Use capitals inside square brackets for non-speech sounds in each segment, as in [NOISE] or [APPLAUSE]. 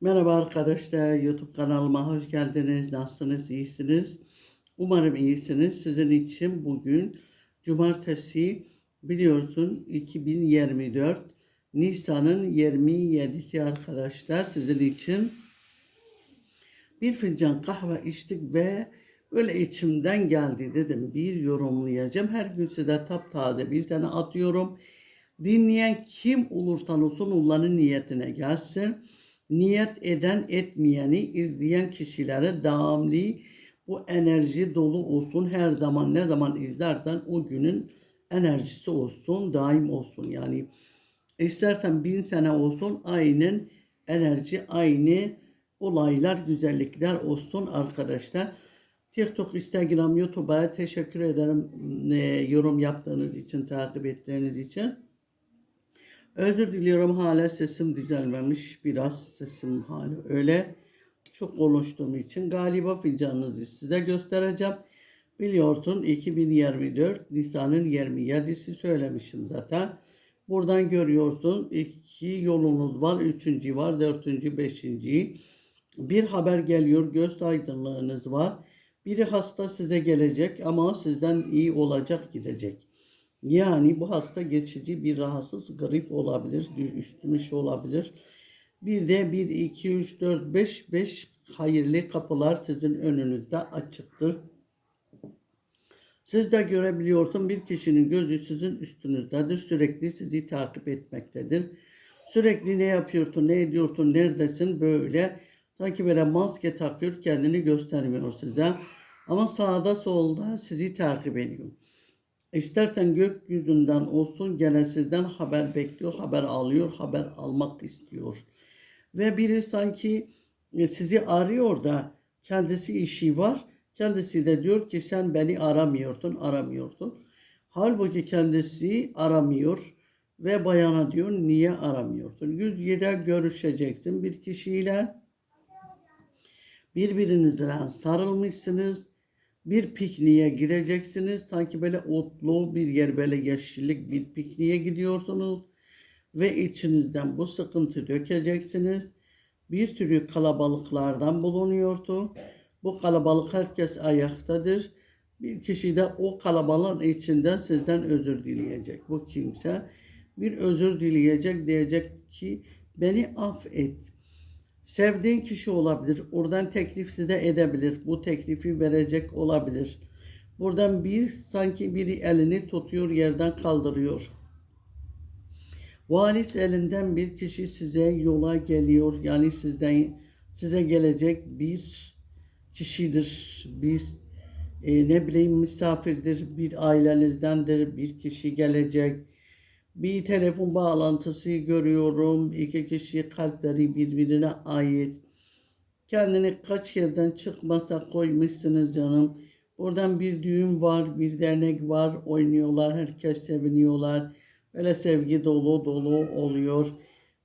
Merhaba arkadaşlar, YouTube kanalıma hoş geldiniz. Nasılsınız, iyisiniz? Umarım iyisiniz. Sizin için bugün Cumartesi biliyorsun 2024 Nisan'ın 27'si arkadaşlar. Sizin için bir fincan kahve içtik ve böyle içimden geldi dedim. Bir yorumlayacağım. Her gün size taptaze bir tane atıyorum. Dinleyen kim olursan olsun onların niyetine gelsin. Niyet eden etmeyeni izleyen kişilere devamlı bu enerji dolu olsun. Her zaman ne zaman izlersen o günün enerjisi olsun, daim olsun. Yani istersen bin sene olsun aynen enerji, aynı olaylar, güzellikler olsun arkadaşlar. TikTok, Instagram, YouTube'a teşekkür ederim e, yorum yaptığınız için, takip ettiğiniz için. Özür diliyorum hala sesim düzelmemiş. Biraz sesim hala öyle. Çok konuştuğum için galiba fincanınızı size göstereceğim. Biliyorsun 2024 Nisan'ın 27'si söylemişim zaten. Buradan görüyorsun iki yolunuz var. Üçüncü var. Dördüncü, beşinci. Bir haber geliyor. Göz aydınlığınız var. Biri hasta size gelecek ama sizden iyi olacak gidecek. Yani bu hasta geçici bir rahatsız grip olabilir, üşütmüş olabilir. Bir de 1, 2, 3, 4, 5, 5 hayırlı kapılar sizin önünüzde açıktır. Siz de görebiliyorsun bir kişinin gözü sizin üstünüzdedir. Sürekli sizi takip etmektedir. Sürekli ne yapıyorsun, ne ediyorsun, neredesin böyle. Sanki böyle maske takıyor kendini göstermiyor size. Ama sağda solda sizi takip ediyor. İstersen gökyüzünden olsun gene sizden haber bekliyor, haber alıyor, haber almak istiyor. Ve biri sanki e, sizi arıyor da kendisi işi var. Kendisi de diyor ki sen beni aramıyordun, aramıyordun. Halbuki kendisi aramıyor ve bayana diyor niye aramıyordun? Yüz yedi görüşeceksin bir kişiyle. Birbirinizden sarılmışsınız bir pikniğe gideceksiniz. Sanki böyle otlu bir yer böyle yeşillik bir pikniğe gidiyorsunuz. Ve içinizden bu sıkıntı dökeceksiniz. Bir türlü kalabalıklardan bulunuyordu. Bu kalabalık herkes ayaktadır. Bir kişi de o kalabalığın içinden sizden özür dileyecek. Bu kimse bir özür dileyecek diyecek ki beni affet. Sevdiğin kişi olabilir. Oradan teklif de edebilir. Bu teklifi verecek olabilir. Buradan bir sanki biri elini tutuyor yerden kaldırıyor. Valis elinden bir kişi size yola geliyor. Yani sizden size gelecek bir kişidir. Bir e, ne bileyim misafirdir, bir ailenizdendir, bir kişi gelecek bir telefon bağlantısı görüyorum. İki kişi kalpleri birbirine ait. Kendini kaç yerden çıkmasa koymuşsunuz canım. Buradan bir düğün var, bir dernek var. Oynuyorlar, herkes seviniyorlar. Böyle sevgi dolu dolu oluyor.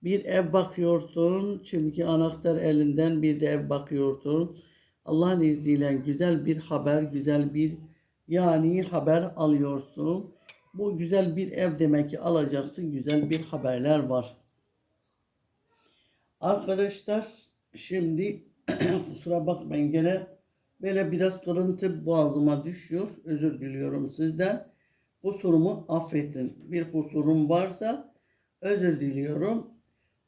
Bir ev bakıyorsun çünkü anahtar elinden bir de ev bakıyorsun. Allah'ın izniyle güzel bir haber, güzel bir yani haber alıyorsun. Bu güzel bir ev demek ki alacaksın. Güzel bir haberler var. Arkadaşlar şimdi [CLEARS THROAT] kusura bakmayın gene böyle biraz kırıntı boğazıma düşüyor. Özür diliyorum sizden. Kusurumu affedin. Bir kusurum varsa özür diliyorum.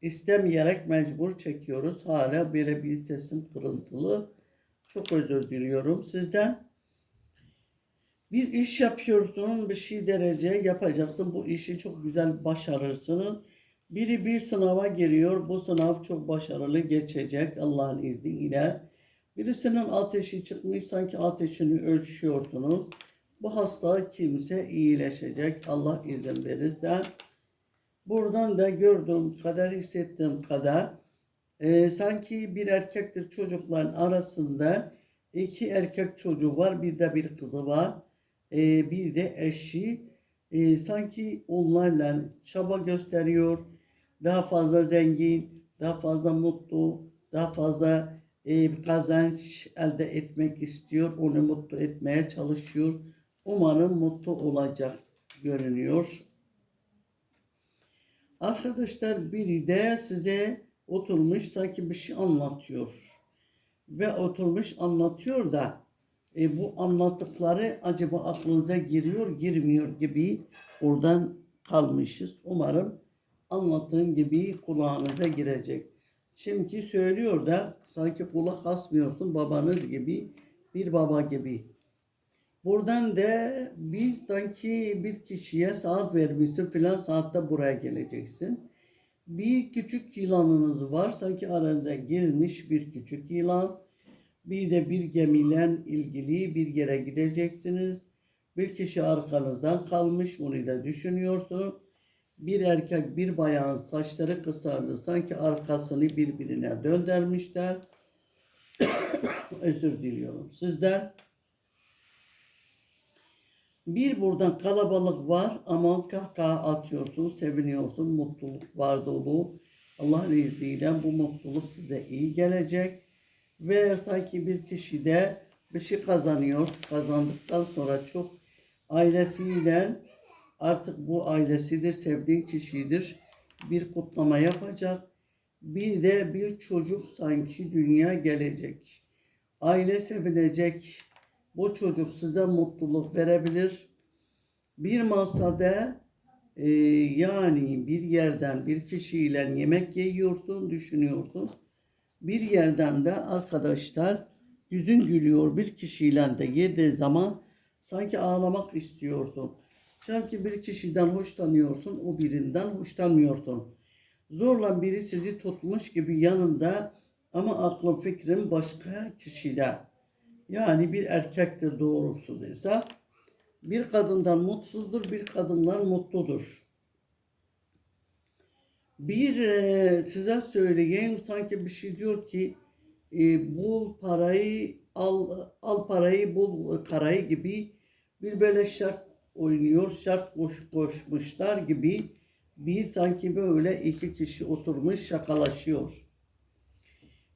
İstemeyerek mecbur çekiyoruz. Hala böyle bir sesim kırıntılı. Çok özür diliyorum sizden. Bir iş yapıyorsun, bir şey derece yapacaksın. Bu işi çok güzel başarırsınız. Biri bir sınava giriyor. Bu sınav çok başarılı geçecek Allah'ın izniyle. Birisinin ateşi çıkmış sanki ateşini ölçüyorsunuz. Bu hasta kimse iyileşecek Allah izin verirse. Buradan da gördüğüm kadar hissettiğim kadar e, sanki bir erkektir çocukların arasında iki erkek çocuğu var bir de bir kızı var e, bir de eşi e, sanki onlarla çaba gösteriyor. Daha fazla zengin, daha fazla mutlu, daha fazla e, kazanç elde etmek istiyor. Onu mutlu etmeye çalışıyor. Umarım mutlu olacak görünüyor. Arkadaşlar biri de size oturmuş sanki bir şey anlatıyor. Ve oturmuş anlatıyor da e, bu anlattıkları acaba aklınıza giriyor girmiyor gibi oradan kalmışız. Umarım anlattığım gibi kulağınıza girecek. Şimdi söylüyor da sanki kulak asmıyorsun babanız gibi bir baba gibi. Buradan da bir sanki bir kişiye saat vermişsin filan saatte buraya geleceksin. Bir küçük yılanınız var. Sanki aranıza girmiş bir küçük yılan. Bir de bir gemiyle ilgili bir yere gideceksiniz. Bir kişi arkanızdan kalmış. Bunu da düşünüyorsun. Bir erkek bir bayan saçları kısardı. Sanki arkasını birbirine döndürmüşler. [COUGHS] Özür diliyorum. Sizden bir buradan kalabalık var ama kahkaha atıyorsun, seviniyorsun, mutluluk var dolu. Allah'ın izniyle bu mutluluk size iyi gelecek. Ve sanki bir kişi de bir şey kazanıyor. Kazandıktan sonra çok ailesiyle artık bu ailesidir, sevdiğin kişidir. Bir kutlama yapacak. Bir de bir çocuk sanki dünya gelecek. Aile sevinecek. Bu çocuk size mutluluk verebilir. Bir masada e, yani bir yerden bir kişiyle yemek yiyorsun, düşünüyorsun. Bir yerden de arkadaşlar yüzün gülüyor bir kişiyle de yediği zaman sanki ağlamak istiyorsun. Sanki bir kişiden hoşlanıyorsun, o birinden hoşlanmıyorsun. Zorla biri sizi tutmuş gibi yanında ama aklın fikrin başka kişide. Yani bir erkektir doğrusu dese. Bir kadından mutsuzdur, bir kadınlar mutludur. Bir e, size söyleyeyim sanki bir şey diyor ki e, bul parayı al al parayı bul karayı gibi bir böyle şart oynuyor şart koş, koşmuşlar gibi bir sanki böyle iki kişi oturmuş şakalaşıyor.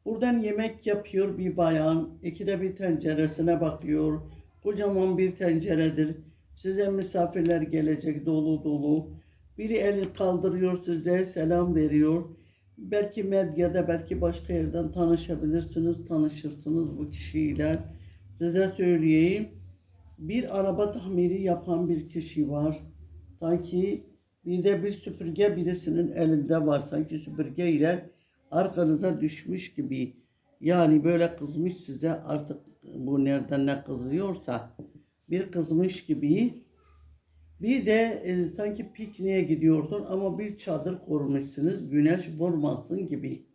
Buradan yemek yapıyor bir bayan. İkide bir tenceresine bakıyor. Kocaman bir tenceredir. Size misafirler gelecek dolu dolu. Biri elini kaldırıyor size selam veriyor. Belki medyada belki başka yerden tanışabilirsiniz. Tanışırsınız bu kişiyle. Size söyleyeyim. Bir araba tamiri yapan bir kişi var. Sanki bir de bir süpürge birisinin elinde var. Sanki süpürge ile arkanıza düşmüş gibi yani böyle kızmış size artık bu nereden ne kızıyorsa bir kızmış gibi bir de e, sanki pikniğe gidiyorsun ama bir çadır kurmuşsunuz güneş vurmasın gibi.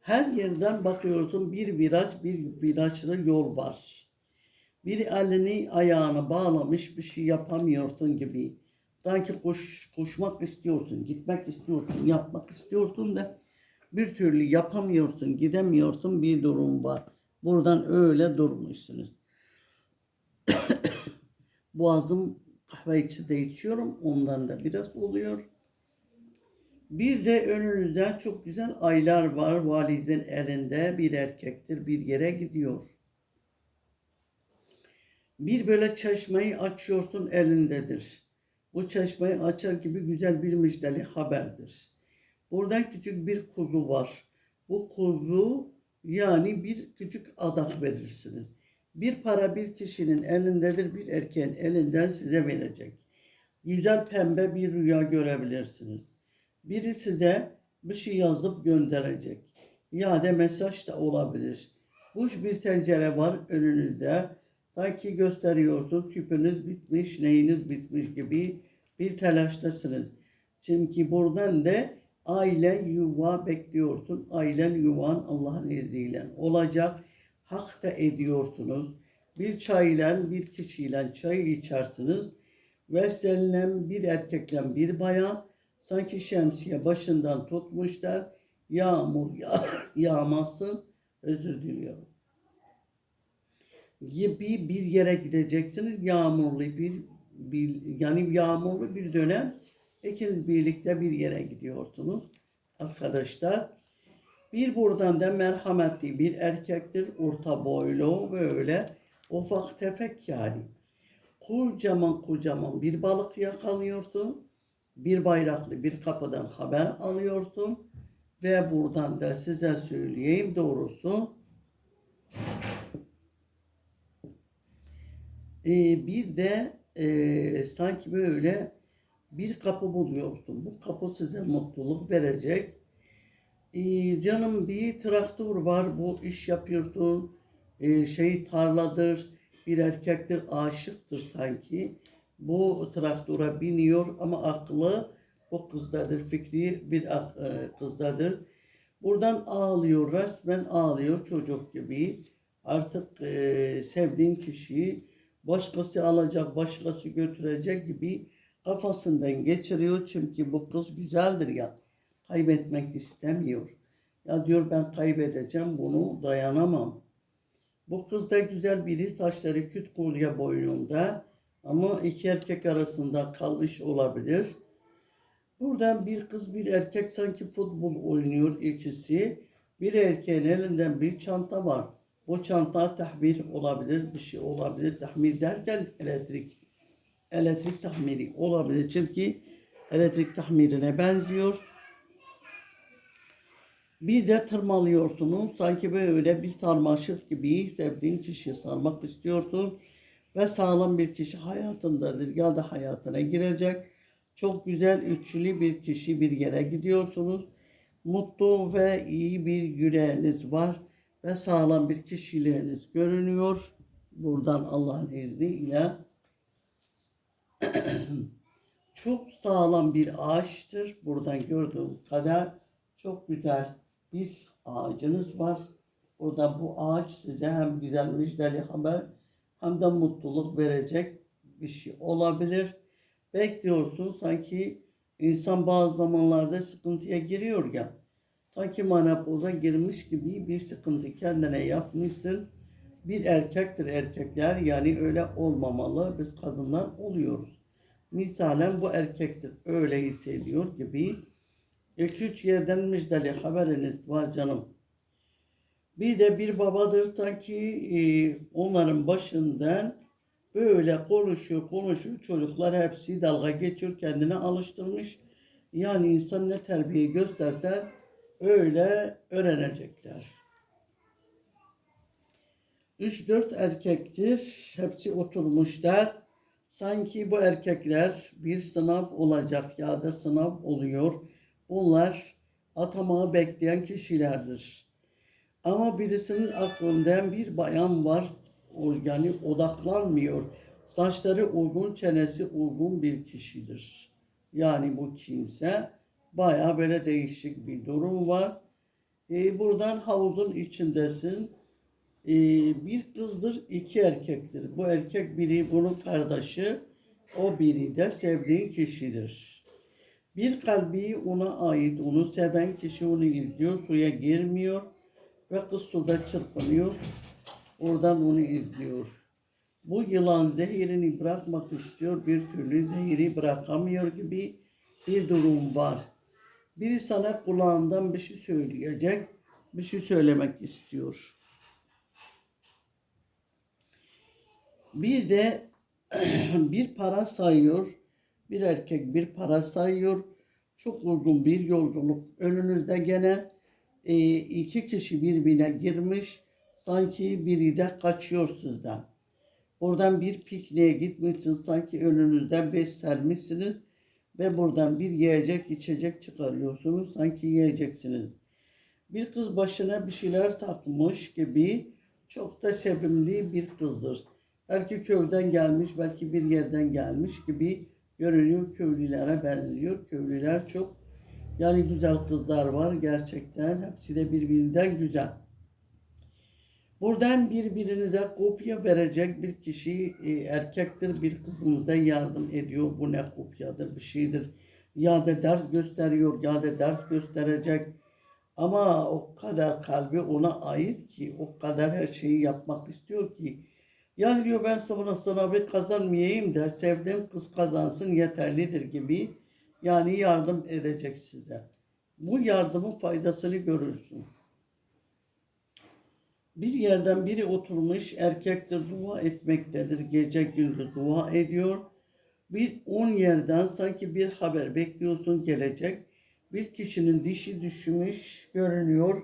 Her yerden bakıyorsun bir viraj bir virajlı yol var. Bir elini ayağını bağlamış bir şey yapamıyorsun gibi. Sanki koş, koşmak istiyorsun, gitmek istiyorsun, yapmak istiyorsun da bir türlü yapamıyorsun, gidemiyorsun bir durum var. Buradan öyle durmuşsunuz. Boğazım kahve içi de içiyorum. Ondan da biraz oluyor. Bir de önünüzde çok güzel aylar var. Valizin elinde bir erkektir. Bir yere gidiyor. Bir böyle çeşmeyi açıyorsun elindedir. Bu çeşmeyi açar gibi güzel bir müjdeli haberdir. Buradan küçük bir kuzu var. Bu kuzu yani bir küçük adak verirsiniz. Bir para bir kişinin elindedir, bir erkeğin elinden size verecek. Güzel pembe bir rüya görebilirsiniz. Biri size bir şey yazıp gönderecek. Ya da mesaj da olabilir. Boş bir tencere var önünüzde. Sanki gösteriyorsun tüpünüz bitmiş, neyiniz bitmiş gibi bir telaştasınız. Çünkü buradan da aile yuva bekliyorsun. Ailen yuvan Allah'ın izniyle olacak. Hak da ediyorsunuz. Bir çayla bir kişiyle çay içersiniz. Ve seninle bir erkekle bir bayan sanki şemsiye başından tutmuşlar. Yağmur ya [LAUGHS] yağmasın. Özür diliyorum gibi bir yere gideceksiniz. Yağmurlu bir, bir yani yağmurlu bir dönem ikiniz birlikte bir yere gidiyorsunuz arkadaşlar. Bir buradan da merhametli bir erkektir. Orta boylu böyle ufak tefek yani. Kocaman kocaman bir balık yakalıyordu. bir bayraklı bir kapıdan haber alıyorsun ve buradan da size söyleyeyim doğrusu Ee, bir de e, sanki böyle bir kapı buluyorsun. Bu kapı size mutluluk verecek. Ee, canım bir traktör var. Bu iş yapıyorsun. Ee, şey tarladır. Bir erkektir. Aşıktır sanki. Bu traktöre biniyor ama aklı bu kızdadır. Fikri bir e, kızdadır. Buradan ağlıyor. Resmen ağlıyor çocuk gibi. Artık e, sevdiğin kişiyi başkası alacak, başkası götürecek gibi kafasından geçiriyor. Çünkü bu kız güzeldir ya. Kaybetmek istemiyor. Ya diyor ben kaybedeceğim bunu dayanamam. Bu kız da güzel biri saçları küt kolye boynunda ama iki erkek arasında kalmış olabilir. Buradan bir kız bir erkek sanki futbol oynuyor ikisi. Bir erkeğin elinden bir çanta var. Bu çanta tahmir olabilir, bir şey olabilir. Tahmir derken elektrik. Elektrik tahmiri olabilir. Çünkü elektrik tahmirine benziyor. Bir de tırmalıyorsunuz. Sanki böyle bir sarmaşık gibi sevdiğin kişiyi sarmak istiyorsun. Ve sağlam bir kişi hayatındadır ya da hayatına girecek. Çok güzel üçlü bir kişi bir yere gidiyorsunuz. Mutlu ve iyi bir yüreğiniz var. Ve sağlam bir kişiliğiniz görünüyor. Buradan Allah'ın izniyle [CLEARS THROAT] çok sağlam bir ağaçtır. Buradan gördüğüm kadar çok güzel bir ağacınız var. Orada bu ağaç size hem güzel müjdeli haber hem de mutluluk verecek bir şey olabilir. Bekliyorsun sanki insan bazı zamanlarda sıkıntıya giriyor ya. Sanki menopoza girmiş gibi bir sıkıntı kendine yapmışsın. Bir erkektir erkekler yani öyle olmamalı. Biz kadınlar oluyoruz. Misalen bu erkektir öyle hissediyor gibi. İki üç yerden müjdeli haberiniz var canım. Bir de bir babadır sanki e, onların başından böyle konuşuyor konuşuyor çocuklar hepsi dalga geçiyor kendine alıştırmış. Yani insan ne terbiye gösterse öyle öğrenecekler. 3-4 erkektir. Hepsi oturmuşlar. Sanki bu erkekler bir sınav olacak ya da sınav oluyor. Bunlar atamağı bekleyen kişilerdir. Ama birisinin aklından bir bayan var. Yani odaklanmıyor. Saçları uzun, çenesi uzun bir kişidir. Yani bu kimse baya böyle değişik bir durum var. Ee, buradan havuzun içindesin. Ee, bir kızdır, iki erkektir. Bu erkek biri bunun kardeşi, o biri de sevdiğin kişidir. Bir kalbi ona ait, onu seven kişi onu izliyor, suya girmiyor ve kız suda çırpınıyor. Oradan onu izliyor. Bu yılan zehirini bırakmak istiyor, bir türlü zehiri bırakamıyor gibi bir durum var. Biri sana kulağından bir şey söyleyecek, bir şey söylemek istiyor. Bir de [CLEARS THROAT] bir para sayıyor. Bir erkek bir para sayıyor. Çok uzun bir yolculuk. Önünüzde gene e, iki kişi birbirine girmiş. Sanki biri de kaçıyor sizden. Oradan bir pikniğe gitmişsiniz. Sanki önünüzde beş. Ve buradan bir yiyecek içecek çıkarıyorsunuz. Sanki yiyeceksiniz. Bir kız başına bir şeyler takmış gibi çok da sevimli bir kızdır. Belki köyden gelmiş, belki bir yerden gelmiş gibi görünüyor. Köylülere benziyor. Köylüler çok yani güzel kızlar var gerçekten. Hepsi de birbirinden güzel. Buradan birbirini de kopya verecek bir kişi e, erkektir. Bir kızımıza yardım ediyor. Bu ne kopyadır bir şeydir. Ya da ders gösteriyor ya da ders gösterecek. Ama o kadar kalbi ona ait ki o kadar her şeyi yapmak istiyor ki. Yani diyor ben sana sınavı kazanmayayım da sevdiğim kız kazansın yeterlidir gibi. Yani yardım edecek size. Bu yardımın faydasını görürsün. Bir yerden biri oturmuş erkektir dua etmektedir. Gece gündüz dua ediyor. Bir on yerden sanki bir haber bekliyorsun gelecek. Bir kişinin dişi düşmüş görünüyor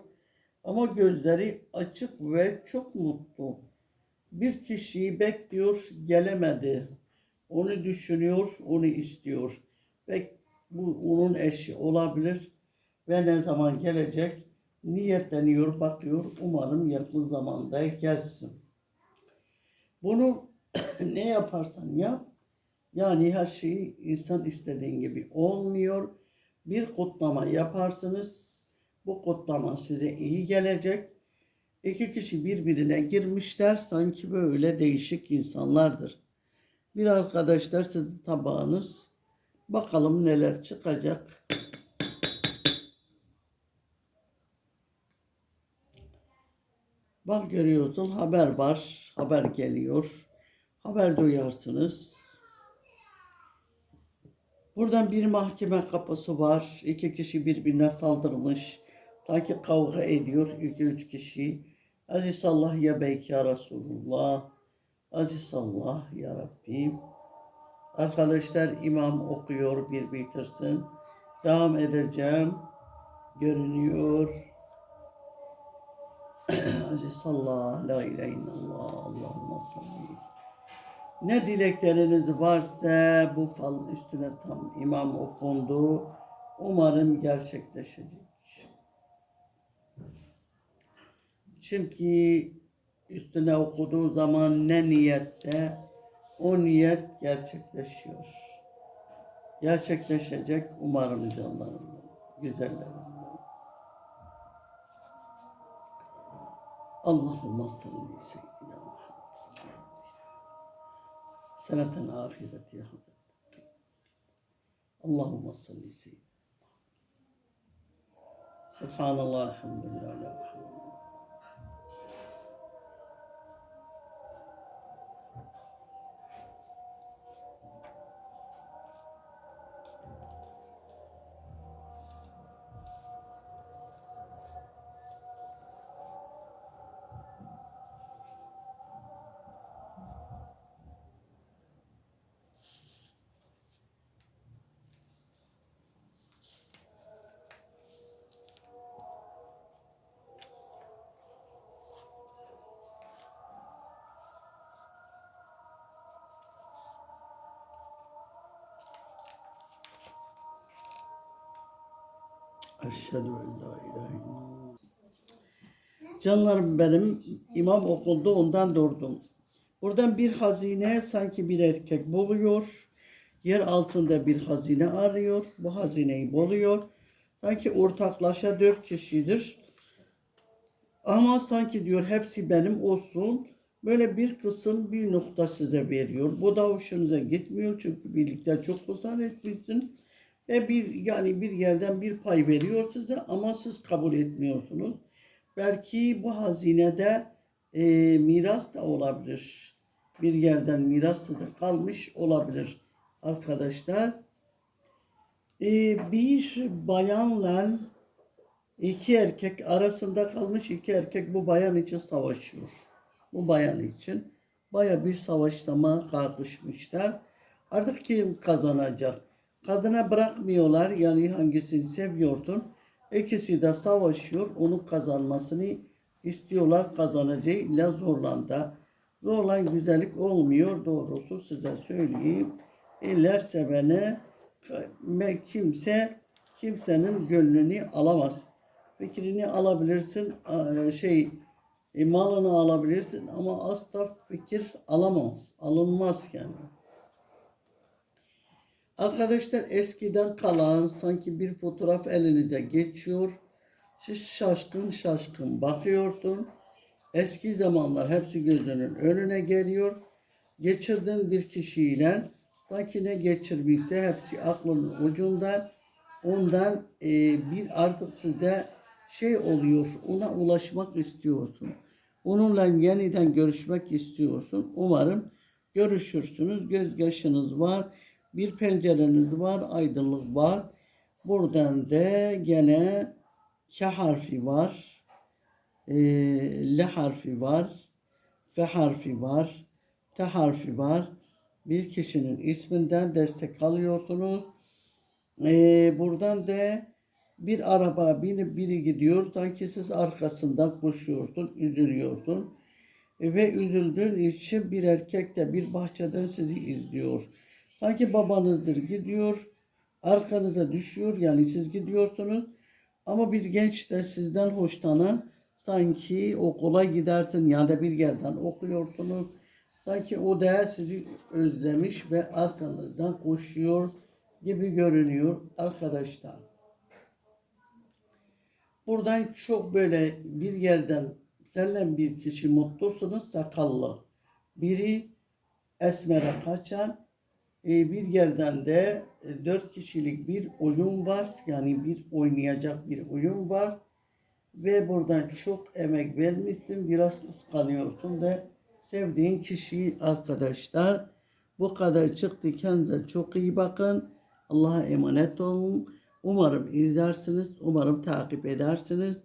ama gözleri açık ve çok mutlu. Bir kişiyi bekliyor, gelemedi. Onu düşünüyor, onu istiyor. Ve bu onun eşi olabilir ve ne zaman gelecek niyetleniyor, bakıyor. Umarım yakın zamanda gelsin. Bunu [CLEARS THROAT] ne yaparsan yap, yani her şey insan istediğin gibi olmuyor. Bir kutlama yaparsınız. Bu kutlama size iyi gelecek. İki kişi birbirine girmişler sanki böyle değişik insanlardır. Bir arkadaşlar sizin tabağınız. Bakalım neler çıkacak. Bak görüyorsun haber var. Haber geliyor. Haber duyarsınız. Buradan bir mahkeme kapısı var. İki kişi birbirine saldırmış. Sanki kavga ediyor iki üç kişi. Aziz Allah ya beyk ya Resulullah. Aziz Allah ya Rabbim. Arkadaşlar imam okuyor bir bitirsin. Devam edeceğim. Görünüyor. [CLEARS THROAT] Aziz Allah, la ilahe illallah, Allahümme salli. Ne dilekleriniz varsa bu fal üstüne tam imam okundu. Umarım gerçekleşecek. Çünkü üstüne okuduğu zaman ne niyetse o niyet gerçekleşiyor. Gerçekleşecek umarım canlarım, güzellerim. Allahümme salli seyyidina Muhammed. Seneten ahiret ya Hazret. Allahümme salli seyyidina Subhanallah, elhamdülillah, la Eşhedü en la ilahe. Canlarım benim imam okulda ondan durdum. Buradan bir hazine sanki bir erkek buluyor. Yer altında bir hazine arıyor. Bu hazineyi buluyor. Sanki ortaklaşa dört kişidir. Ama sanki diyor hepsi benim olsun. Böyle bir kısım bir nokta size veriyor. Bu da hoşunuza gitmiyor çünkü birlikte çok kusar etmişsin. Ve bir yani bir yerden bir pay veriyor size ama siz kabul etmiyorsunuz. Belki bu hazinede e, miras da olabilir. Bir yerden miras size kalmış olabilir arkadaşlar. E, bir bayanla iki erkek arasında kalmış iki erkek bu bayan için savaşıyor. Bu bayan için baya bir savaşlama kalkışmışlar. Artık kim kazanacak? Kadına bırakmıyorlar yani hangisini seviyorsun. İkisi de savaşıyor. Onun kazanmasını istiyorlar. Kazanacağıyla zorlandı. Zorlan güzellik olmuyor doğrusu size söyleyeyim. İlla sevene kimse kimsenin gönlünü alamaz. Fikrini alabilirsin, şey e, malını alabilirsin ama asla fikir alamaz, alınmaz yani. Arkadaşlar eskiden kalan sanki bir fotoğraf elinize geçiyor. Siz şaşkın şaşkın bakıyorsun. Eski zamanlar hepsi gözünün önüne geliyor. Geçirdiğin bir kişiyle sanki ne geçirmişse hepsi aklının ucunda. Ondan e, bir artık size şey oluyor. Ona ulaşmak istiyorsun. Onunla yeniden görüşmek istiyorsun. Umarım görüşürsünüz. Göz yaşınız var. Bir pencereniz var. Aydınlık var. Buradan da gene K harfi var. E, L harfi var. F harfi var. T harfi var. bir kişinin isminden destek alıyorsunuz. Ee, buradan da bir araba binip biri gidiyor. Sanki siz arkasından koşuyorsun, üzülüyorsun. E, Ve üzüldüğün için bir erkek de bir bahçeden sizi izliyor. Sanki babanızdır gidiyor, arkanıza düşüyor yani siz gidiyorsunuz. Ama bir genç de sizden hoşlanan sanki okula gidersin ya da bir yerden okuyorsunuz. Sanki o da sizi özlemiş ve arkanızdan koşuyor gibi görünüyor arkadaşlar. Buradan çok böyle bir yerden seninle bir kişi mutlusunuz sakallı. Biri esmere kaçan bir yerden de e, dört kişilik bir oyun var. Yani bir oynayacak bir oyun var. Ve buradan çok emek vermişsin. Biraz kıskanıyorsun da sevdiğin kişiyi arkadaşlar. Bu kadar çıktı. Kendinize çok iyi bakın. Allah'a emanet olun. Umarım izlersiniz. Umarım takip edersiniz.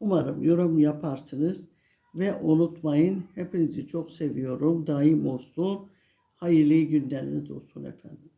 Umarım yorum yaparsınız. Ve unutmayın hepinizi çok seviyorum. Daim olsun. Hayırlı günleriniz olsun efendim.